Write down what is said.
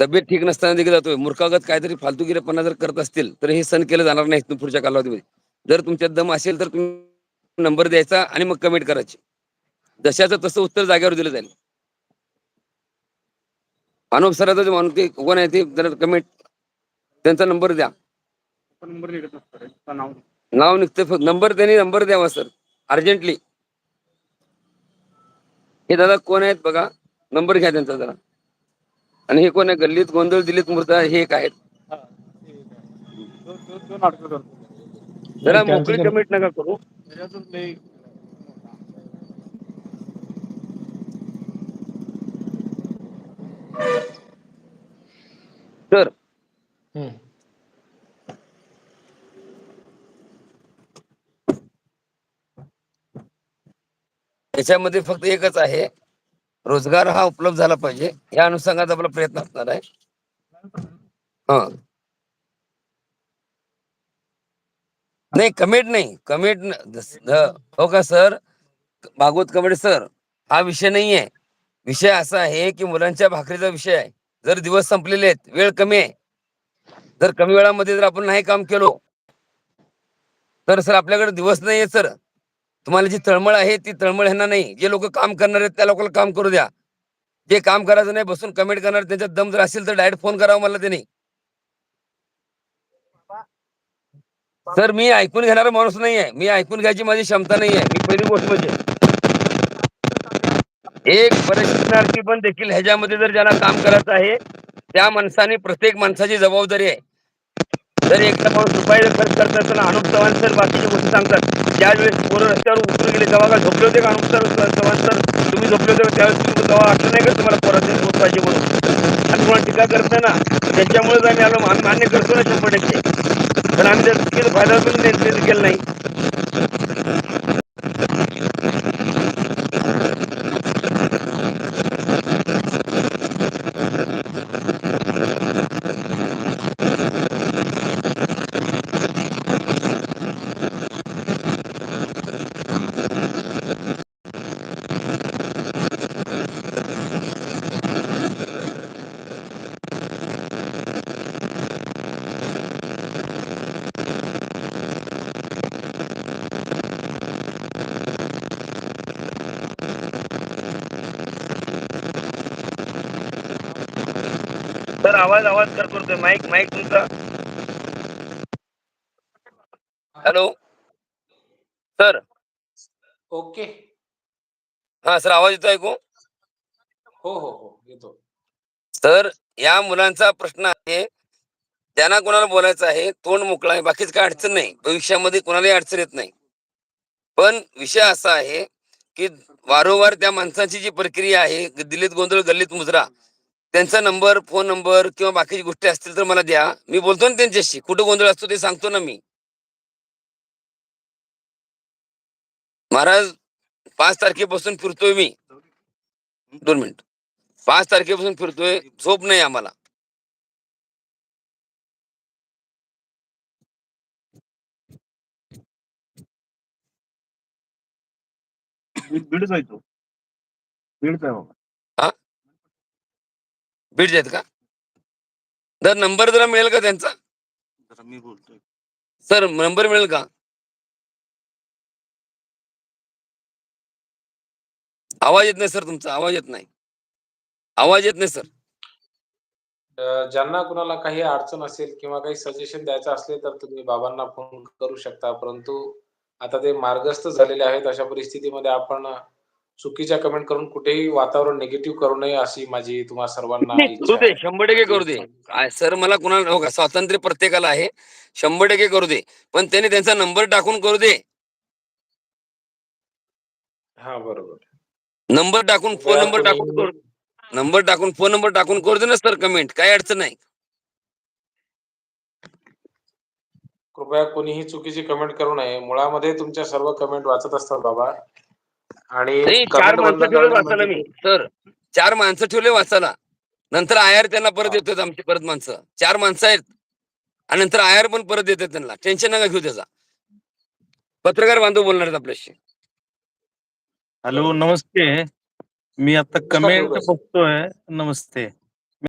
तब्येत ठीक नसताना देखील जातोय. मूर्खागत काहीतरी फालतूगिरेपणा जर करत असतील तर हे सण केलं जाणार नाही पुढच्या कालावधीमध्ये. जर तुमच्यात दम असेल तर तुम्ही नंबर द्यायचा आणि मग कमेंट करायची. जशाचं तसं उत्तर जागेवर दिलं जाईल. अनुप सराचा जो माणूस ते कोण आहे ते जरा कमेंट त्यांचा नंबर द्या. नंबर नाव निघतं नंबर त्यांनी नंबर द्यावा सर. अर्जंटली हे दादा कोण आहेत बघा? नंबर घ्या त्यांचा जरा. आणि हे कोण आहे? गल्लीत गोंधळ दिल्लीत मुर्दा हे एक आहेत. हा, जरा मोकळी कमेंट नका करू. तर. याच्यामध्ये फक्त एकच आहे. रोजगार हा उपलब्ध झाला पाहिजे. या अनुषंगाचा आपला प्रयत्न असणार आहे. हा. नाही कमेंट नाही. कमेंट हो का सर? भागवत कमेंट सर हा विषय नाही आहे. विषय असा आहे की मुलांच्या भाकरीचा विषय आहे. जर दिवस संपलेले आहेत वेळ कमी आहे. जर कमी वेळामध्ये जर आपण नाही काम केलो तर सर आपल्याकडे दिवस नाही आहे सर. तुम्हाला जी तळमळ आहे ती तळमळ ह्यांना नाही. जे लोक काम करणार आहेत त्या लोकांना काम करू द्या. जे काम करायचं नाही बसून कमेंट करणार त्यांच्यात दम जर असेल तर डायरेक्ट फोन करावा मला त्यांनी. सर मी ऐकून घेणारा माणूस नाही आहे मी ऐकून घ्यायची माझी क्षमता नाही आहे मी पहिली गोष्ट म्हणजे. एक प्रशिक्षणार्थी पण देखील ह्याच्यामध्ये जर ज्याला काम करायचं आहे त्या माणसाने प्रत्येक माणसाची जबाबदारी आहे. जर एकदा माणूस दुपारी खर्च करत असताना अनुप चव्हाण सर बाकीच्या गोष्टी सांगतात. ज्यावेळेस पोरं रस्त्यावर उतरून गेले तेव्हा का झोपले होते का अनुप सर चव्हाण सर? तुम्ही झोपले होते त्यावेळेस तुम्ही तेव्हा वाटलं नाही का तुम्हाला पोराचे होत पाहिजे म्हणून. आणि कोणा टीका करत ना त्याच्यामुळेच आम्ही आलो आम्ही मान्य करतो ना शंभर टक्के. पण आम्ही त्या फायदा पण त्यांनी केला नाही. सर आवाज आवाज कर करतोय. माईक माईक तुमचा. हॅलो. सर. ओके. हा सर आवाज येतो ऐकू? हो हो हो येतो. तर या मुलांचा प्रश्न आहे. त्यांना कोणाला बोलायचं आहे? तोंड मोकळा आहे. बाकीच काय अडचण नाही. भविष्यामध्ये कोणालाही अडचण येत नाही. पण विषय असा आहे की वारंवार त्या माणसाची जी प्रक्रिया आहे दिल्लीत गोंधळ गल्लीत मुजरा त्यांचा नंबर फोन नंबर किंवा बाकीची गोष्टी असतील तर मला द्या मी बोलतो ना त्यांच्याशी कुठं गोंधळ असतो ते सांगतो ना मी महाराज पाच तारखेपासून फिरतोय मी दोन मिनिट पाच तारखेपासून फिरतोय झोप नाही आम्हाला बीडच आहे तो बीडच आहे बाबा बीड आहेत का? तर नंबर जरा मिळेल का त्यांचा? मी बोलतोय. सर नंबर मिळेल का? आवाज येत नाही सर तुमचा आवाज येत नाही. आवाज येत नाही सर. ज्यांना कुणाला काही अडचण असेल किंवा काही सजेशन द्यायचं असले तर तुम्ही बाबांना फोन करू शकता. परंतु आता ते मार्गस्थ झालेले आहेत अशा परिस्थितीमध्ये आपण चुकीच्या कमेंट करून कुठेही वातावरण निगेटिव्ह करू नये अशी माझी तुम्हा सर्वांना करू दे. शंभर टक्के करू दे. सर मला कुणाला हो का स्वातंत्र्य प्रत्येकाला आहे. शंभर टक्के करू दे. पण त्याने त्यांचा नंबर टाकून करू दे. हा बरोबर. नंबर टाकून फोन नंबर टाकून नंबर टाकून फोन नंबर टाकून करू दे ना सर कमेंट काय अडचण नाही. कृपया कोणीही चुकीची कमेंट करू नये. मुळामध्ये तुमच्या सर्व कमेंट वाचत असतात बाबा. आणि नाही चार माणसं ठेवले वाचायला म्हणजे- मी. सर चार माणसं ठेवले वाचायला. नंतर आयर त्यांना परत. येतात आमची परत माणसं. चार माणसं आहेत. आणि नंतर आयर पण परत येतात त्यांना. टेन्शन नका घेऊ त्याचा. पत्रकार बांधव बोलणार आहेत आपल्याशी. हॅलो नमस्ते. मी आता कमेंट. बघतोय. नमस्ते.